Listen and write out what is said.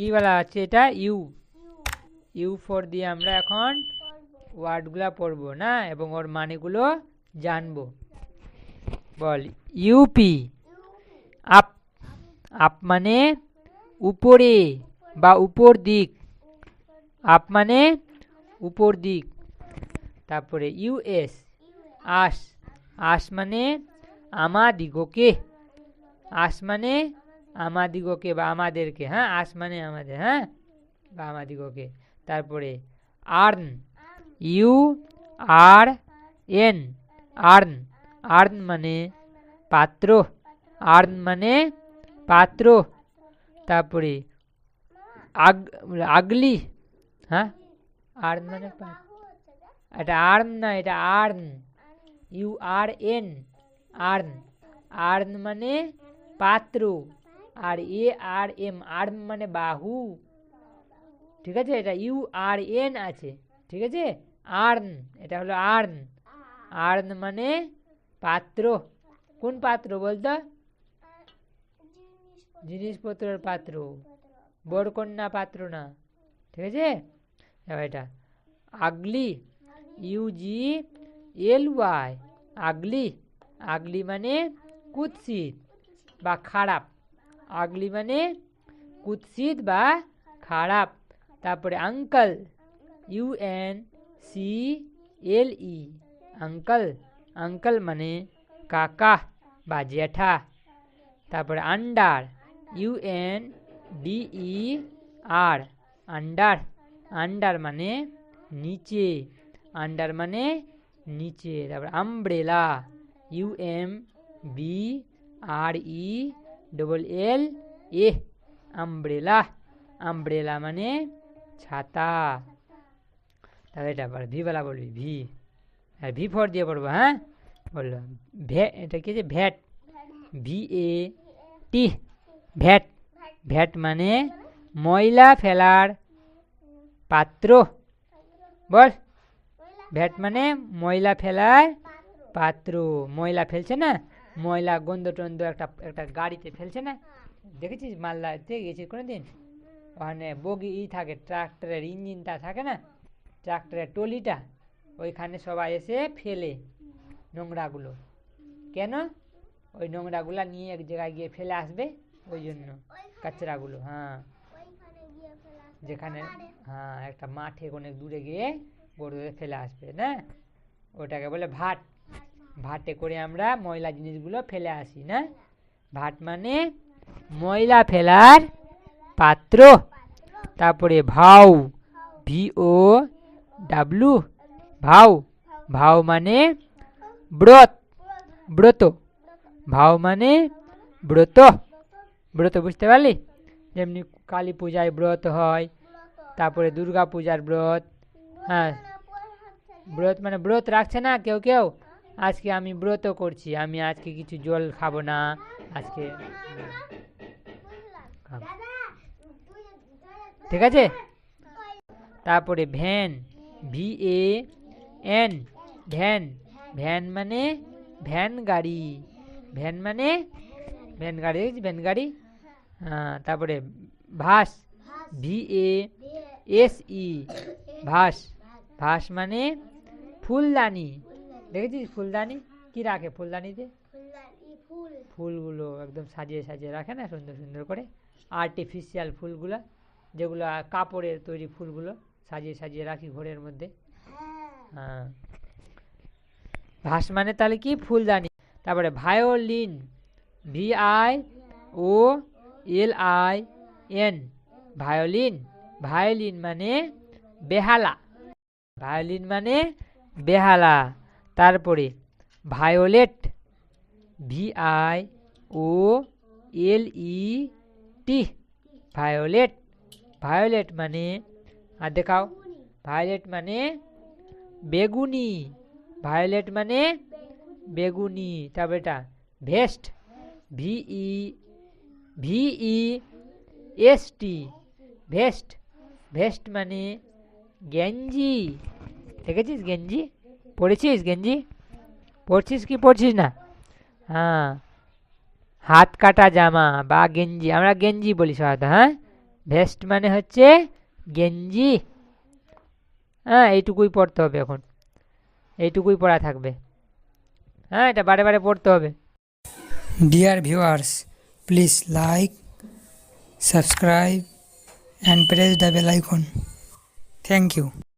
কি বলা হচ্ছে এটা? ইউ। ইউ ফোর দিয়ে আমরা এখন ওয়ার্ডগুলো পড়ব, না? এবং ওর মানেগুলো জানব। বল, ইউপি। আপ আপ মানে উপরে বা উপর দিক। আপ মানে উপর দিক। তারপরে ইউএস। আস আস মানে আমাদিগকে আস মানে আমাদিগকে বা আমাদেরকে হ্যাঁ আস মানে আমাদের হ্যাঁ বা আমাদিগকে তারপরে urn U R N urn urn মানে পাত্র আর্ন মানে পাত্র তারপরে আগ আগলি হ্যাঁ আর্ন মানে পা- এটা আর্ন না এটা urn U R N urn urn মানে পাত্র আর এ, আর, এম আর্ন মানে বাহু। ঠিক আছে? এটা ইউ, আর, এন আছে। ঠিক আছে? আর্ন। এটা হলো আর্ন। আর্ন মানে পাত্র। কোন পাত্র বলতো? জিনিসপত্রের পাত্র। বরকন্যা পাত্র না। ঠিক আছে? এটা। আগলি। ইউজি এল, ওয়াই। আগলি। আগলি মানে কুৎসিত বা খারাপ। আগলি মানে কুৎসিত বা খারাপ। তারপরে uncle, U N C L E, uncle. Uncle মানে কাকা বা জ্যাঠা তারপরে under, U N D E R, under. Under মানে নিচে। আন্ডার মানে নিচে। তারপরে umbrella, U M B R E double L A umbrella umbrella মানে ছাতা তাহলে এটা আবার ভি বেলা বলবি ভি আর ভি ফোর দিয়ে পড়ব হ্যাঁ বলল ভ্যা এটা কি আছে vat V A T vat vat মানে ময়লা ফেলার পাত্র বল ভ্যাট মানে ময়লা ফেলার পাত্র ময়লা ফেলছে না ময়লা গন্ধ টন্ধ একটা একটা গাড়িতে ফেলছে না? দেখেছিস মালদাতে গেছিস কোনো দিন ওখানে বগি ই থাকে ট্রাক্টরের ইঞ্জিনটা থাকে না? ট্রাক্টরের টলিটা ওইখানে সবাই এসে ফেলে নোংরাগুলো। কেন? ওই নোংরাগুলা নিয়ে এক জায়গায় গিয়ে ফেলে আসবে ওই জন্য কাচরাগুলো হ্যাঁ। যেখানে হ্যাঁ একটা মাঠে অনেক দূরে গিয়ে গরুদের ফেলে আসবে না? ওটাকে বলে ভাট। ভাটে করে আমরা ময়লা জিনিসগুলো ফেলে আসি, না? ভাট মানে ময়লা ফেলার পাত্র। তারপরে ভাউ ভি ও ডাব্লু ভাউ। ভাউ মানে ব্রত ব্রত। ভাউ মানে ব্রত। ব্রত, বুঝতে পারলি? যেমনি কালী পূজায় ব্রত হয়, তারপরে দুর্গা পূজার ব্রত হ্যাঁ। ব্রত মানে ব্রত রাখছে না কেউ কেউ? আজকে আমি ব্রত করছি, আমি আজকে কিছু জল খাব না, আজকে। ঠিক আছে? তারপরে van V A N van van মানে ভ্যান গাড়ি, ভ্যান মানে ভ্যান গাড়ি ভ্যান গাড়ি। হ্যাঁ তারপরে ভাস ভি এ এস ই ভাস ভাস মানে ফুলদানি। দেখেছিস ফুলদানি? কি রাখে ফুলদানিতে? ফুলগুলো একদম সাজিয়ে সাজিয়ে রাখে না সুন্দর সুন্দর করে? আর্টিফিশিয়াল ফুলগুলো যেগুলো কাপড়ের তৈরি ফুলগুলো সাজিয়ে সাজিয়ে রাখি ঘরের মধ্যে। হ্যাঁ। ভাস মানে তাহলে কি? ফুলদানি। তারপরে violin V I O L I N violin violin মানে বেহালা। ভায়োলিন মানে বেহালা। তারপরে violet V I O L E T violet. Violet মানে আর দেখাও, ভায়োলেট মানে বেগুনি। ভায়োলেট মানে বেগুনি, তারপরে এটা, vest V E S T vest. Vest মানে গেঞ্জি, দেখেছিস গেঞ্জি? পড়েছিস, গেঞ্জি? পড়ছিস কি পড়ছিস না? হ্যাঁ। হাত কাটা জামা বা গেঞ্জি, আমরা গেঞ্জি বলি সাধারণত হ্যাঁ? ভেস্ট মানে হচ্ছে গেঞ্জি। হ্যাঁ এইটুকুই পড়তে হবে এখন। এইটুকুই পড়া থাকবে। হ্যাঁ এটা বারে বারে পড়তে হবে। Dear viewers please like subscribe and press the bell icon. Thank you.